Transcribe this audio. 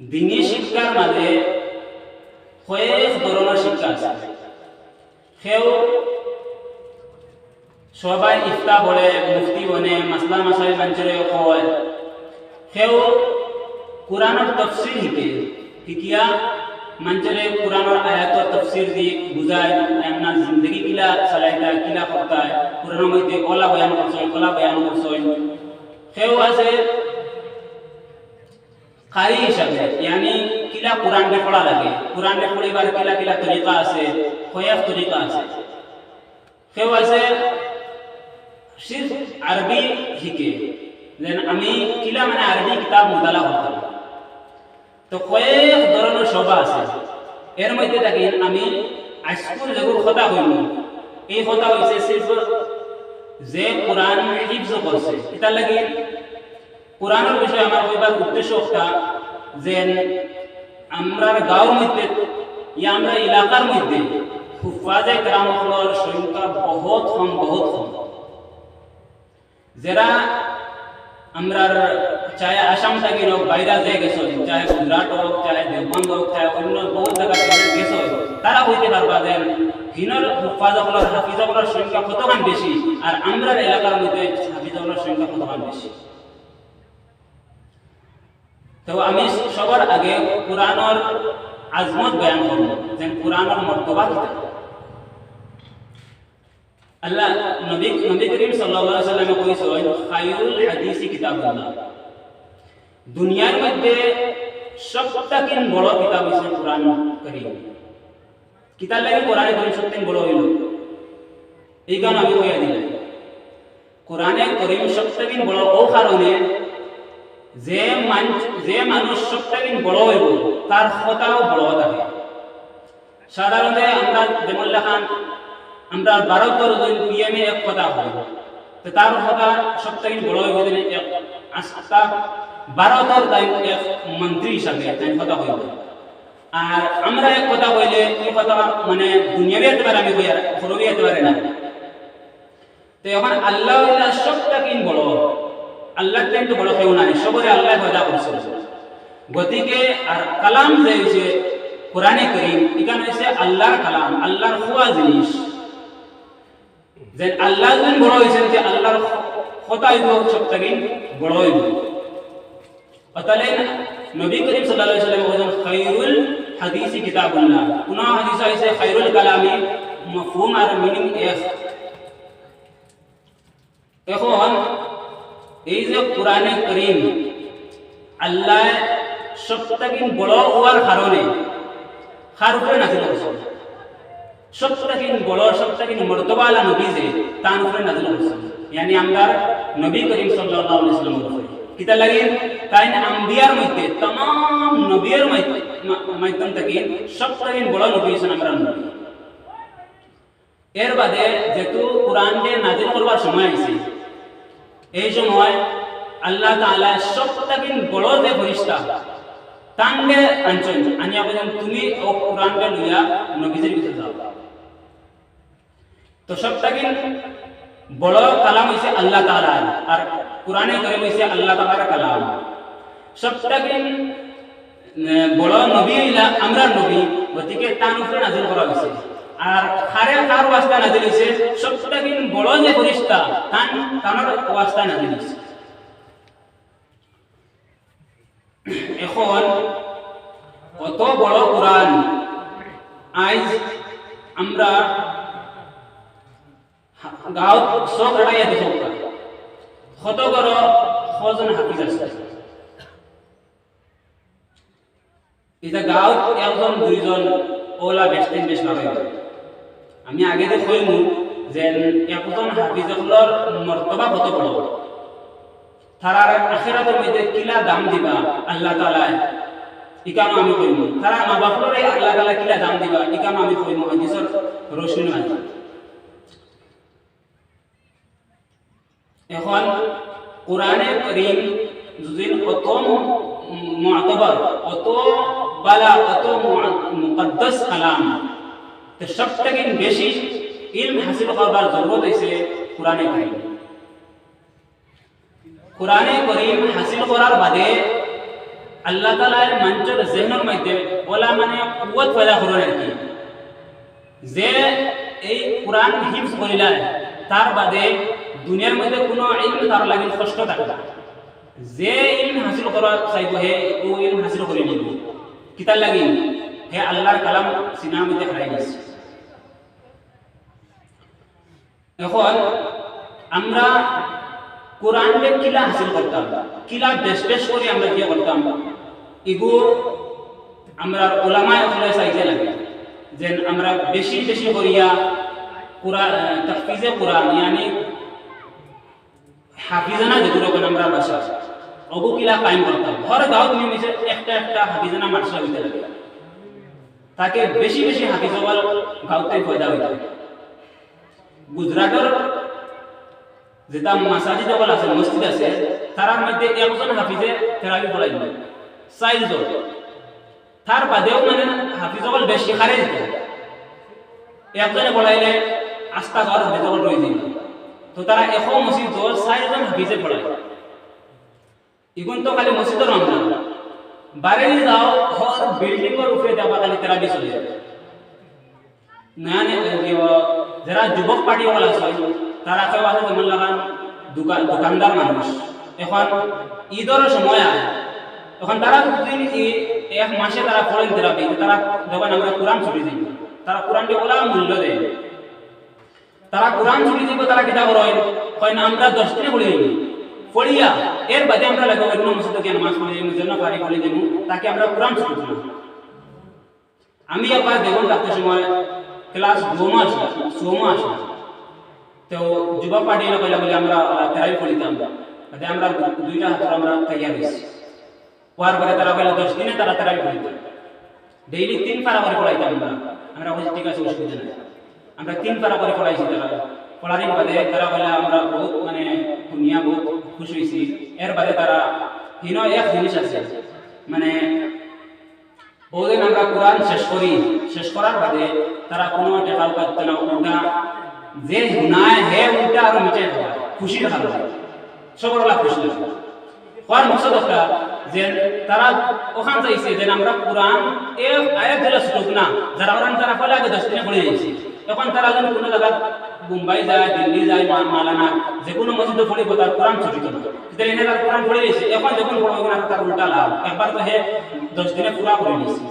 দিনী শিক্ষার মাঝে কয়েক ধরনের শিক্ষা আছে। সেও সবাই ইফতা বলে মুফতি বনে মাসলা মাসাই মঞ্চরে কয়। সেও কোরআনের তফসির শিকে। শিকিয়া মঞ্চরে কোরআনের আয়াতর তফসির দি বুঝায় আপনার জিন্দগি কিলা চালাইতা কিলা করতায় কোরআনের মধ্যে কলা বয়ান করছে কলা বয়ান করছে সেও আছে কারি হিসাবে ইয়ানি কিলা কোরআনকে পড়া লাগে কোরআনকে পড়িবার কিলা কিলা তরিকা আছে কয়েক তরিকা আছে। সেও আছে সির্ফ আরবি শিখে যেন আমি কিলা মানে আরবি কিতাব মোতালা করতাম তো কয়েক ধরনের সভা আছে। এর মধ্যে থাকি আমি আজকুর যেগুলো কথা হইল এই কথা হয়েছে সির্ফ যে কোরআন হিফজ করছে এটার লাগি কোরআনের বিষয়ে আমার কইবার উদ্দেশ্য একটা, যে আমরা গাঁওর মধ্যে আমরা এলাকার মধ্যে হুফাজে গ্রামগুলোর সংখ্যা বহুত কম বহুত কম। যারা আমরা চাহে আসাম থাকি হোক বাইরে যে গেছো চাহে গুজরাট হোক চাহে দেওবন্দ হোক চাহে অন্য বহু জায়গা গেছো, তারা হইতে পারবা যে হিনর হুফাজগুলোর হাফিজগুলোর সংখ্যা কতখান বেশি, আর আমরা এলাকার মধ্যে হাফিজগুলোর সংখ্যা কতখান বেশি। তো আমি সবার আগে কোরআনের আজমত বয়ান করব, যে কোরআনের মর্তবা আল্লাহ নবী নবী করিম সাল্লাল্লাহু আলাইহি সাল্লামে কইছেন, খায়রুল হাদিসি কিতাবুল্লাহ। দুনিয়ার মধ্যে সবথেকে বড় কিতাব হইছে কোরআন করিম। কিতাব লাগে কোরআনে করিম সবথেকে বড় হইল। এই কারণে আমি কইয়া দিলাম, কোরআনে করিম সবথেকে বড় ও কারণে যে মানুষ যে মানুষ সবথেকে বড় হইব, তার কথাও বড় থাকে সাধারণত আমরা যেমন লেখান আমরা ভারতের ওজন পিএমএ এক কথা হয় তো তার কথা সবথেকে বড় হইব এক আস্থা ভারতের তাই এক মন্ত্রী হিসাবে তাই কথা হইব। আর আমরা এক কথা কইলে এই কথা মানে দুনিয়াবি হতে পারে আমি কই আর হতে পারে না। তো এখন আল্লাহ সবথেকে বড়। আল্লাহ কিন্তু বড় কেউ নাই, সবরে আল্লাহ পয়দা করছে। গতিকে আর কালাম যে হয়েছে কোরআনে করিম, এখানে হয়েছে আল্লাহর কালাম, আল্লাহর খোয়া জিনিস। যে আল্লাহ যখন বড় হয়েছেন যে আল্লাহর কথা হইব সব থেকে বড় হইব। অতালে নবী করিম সাল্লাল্লাহু আলাইহি ওয়াসাল্লাম বলেন খায়রুল হাদিসি কিতাবুল্লাহ। কোন হাদিস হইছে খায়রুল কালামি, মফহুম আর মিনিং এক এখন এই যে কোরআনে করিম আল্লাহ সবথেকে বড় হওয়ার কারণে কার উপরে নাজিল করছেন সবথেকে বড় সবথেকে মর্তবালা নবী যে তার উপরে নাজিল করছেন ইয়ানি আমরা নবী করিম সাল্লাল্লাহু আলাইহি ওয়াসাল্লাম কিতা লাগে তাই আম্বিয়ার মধ্যে तमाम নবীর মাধ্যম থেকে সবথেকে বড় নবী হচ্ছেন আমরা নবী এর বাদে যেহেতু কোরআন নাজিল করবার সময় আইছে এই সময় আল্লাহ তাআলা সবথেকে বড় যে ফরিস্তা তাঙ্গে আনছেন। আনিয়া বলেন তুমি ও কোরআনকে লইয়া নবীজির ভিতরে যাও। তো সবথেকে বড় কালাম হইছে আল্লাহ তাআলা। আর কোরআনে কারীম হইছে আল্লাহ তাআলার কালাম। সবথেকে বড় নবী হইলা আমরা নবী, গতিকে তার উপরে নাজিল করা হয়েছে আর খারে কার ওয়াস্তা নাজিল হইছে সবথেকে বড় যে ফরিস্তা তান তানোর ওয়াস্তা নাজিল হইছে এখন কত বড় কোরআন। আজ আমরা গাঁৱত চব এটাই দেখো কত বড় কজন হাফিজ আছে। এটা গাঁৱত একজন, দুইজন ওলা বেস্টিন বেশ লাগাই আমি আগে যে কইমু যে একজন হাফিজসকলৰ মর্তবা কত বড়? তারার আখেরাতের মধ্যে কিলা দাম দিবা আল্লাহ তাআলা ইকানো আমি কইমু তারা মা বাপরে আল্লাহ তাআলা কিলা দাম দিবা? ইকানো আমি কইমু হাদিসের রোশনি আছে এখন কোরআনে করিম যদিন অত মুআতবার অত বালা, অত মুকদ্দাস কালাম। তো বেশি ইলম হাসিল করবার জরুরত হইছে কোরআনে করিম। কোরআনে করিম হাসিল করার বাদে আল্লাহ তালার মঞ্চের জেহনের মধ্যে ওলা মানে কুয়ত পয়দা করেন আর কি। যে এই কোরআন হিফজ করিলায় তার বাদে দুনিয়ার মধ্যে কোনো ইলম তার লাগে কষ্ট থাকে না। যে ইলম হাসিল করা চাইব হে, ও ইলম হাসিল করে নিব কিতার লাগি? হে আল্লাহর কালাম সিনার মধ্যে হারাই গেছে। এখন আমরা কোরআনকে কিলা হাসিল করতাম কিলা বেশ বেশ করে আমরা কি করতাম? ইগো আমরা ওলামায় আসলে চাইতে লাগে যে আমরা বেশি বেশি করিয়া কোরআন তাফিজে কোরআন, ইয়ানি হাফিজানা কোন আমরা বাসা, অগু কিলা কায়েম করতাম। হর গাঁও তুমি মিশে একটা একটা হাফিজানা মার্শাল দিতে লাগে তাকে বেশি বেশি হাফিজওয়াল গাঁওতে ফয়দা হইতে গুজরাটের যেটা মাসাজিদ বলা আছে মসজিদ আছে তার মধ্যে একজন হাফিজে তেরাবি পড়াই দিল। চাইজন তার বাদেও মানে হাফিজকল বেশি হারে দিত একজনে পড়াইলে আস্থা ঘর হাফিজকল রয়ে দিল। তো তারা এশ মসজিদ চাৰিজন হাফিজে পড়ায় ইগুন তো খালি মসজিদৰ নাম না বারেলি যাও হর বিল্ডিংৰ উপরে দেওয়া খালি তেরাবি চলে যায় নয়া যারা যুবক পার্টি হল আছে, তারা কেউ আছে যেমন লাগান দোকান দোকানদার মানুষ। এখন ঈদের সময় আয় এখন তারা ই- এক মাসে তারা পড়েন থেরাপি তারা যখন আমরা কোরআন ছুটি দিই তারা কোরআনকে ওলা মূল্য দেয়। তারা কোরআন ছুটি দিব তারা কিতা করেন হয় না, আমরা দশ দিনে পড়ে দিই পড়িয়া এর বাদে আমরা লাগবো অন্য মসজিদকে নামাজ পড়ে দিব জন্য পারি পড়ে দিব তাকে আমরা কোরআন ছুটি দিব আমি একবার দেখুন রাত্রের সময় ক্লাস দোমা আসে সোমা আসে তো যুবা পার্টি এলো কইলা বলে আমরা তেরাবি পড়িতাম তাতে আমরা দুইটা হাত আমরা তৈয়ার হয়েছি হওয়ার পরে তারা কইলা দশ দিনে তারা তেরাই পড়িতাম ডেইলি তিন পারা করে পড়াইতাম আমরা। আমরা বলছি, ঠিক আছে, অসুবিধা নেই। আমরা তিন পারা করে পড়াইছি তারা। পড়ারির বাদে তারা বলে আমরা বহুত মানে দুনিয়া বহুত খুশি হয়েছি এর বাদে তারা হিন এক জিনিস আছে। মানে ওদিন আমরা কোরআন শেষ করি। শেষ করার বাদে তারা কোনো টেকা পাচ্ছে না, উল্টা যে গুনায় হে উল্টা আর মিটে খুশি দেখা যায় সবার লাভ খুশি লাগে হওয়ার মকসদ একটা যে তারা ওখান চাইছে যে আমরা কোরআন এ আয়াত দিলে সুযোগ না। যারা কোরআন তারা ফলে আগে দশ দিনে পড়ে যাইছে। এখন তারা যদি কোনো জায়গা মুম্বাই যায়, দিল্লি যায় মালানা যে কোনো মসজিদে পড়িব, তার কোরআন ছুটি তো এনে কোরআন পড়ে গেছে এখন যখন পড়বে তার উল্টা লাভ। একবার তো হে দশ দিনে পুরা করে নিয়েছে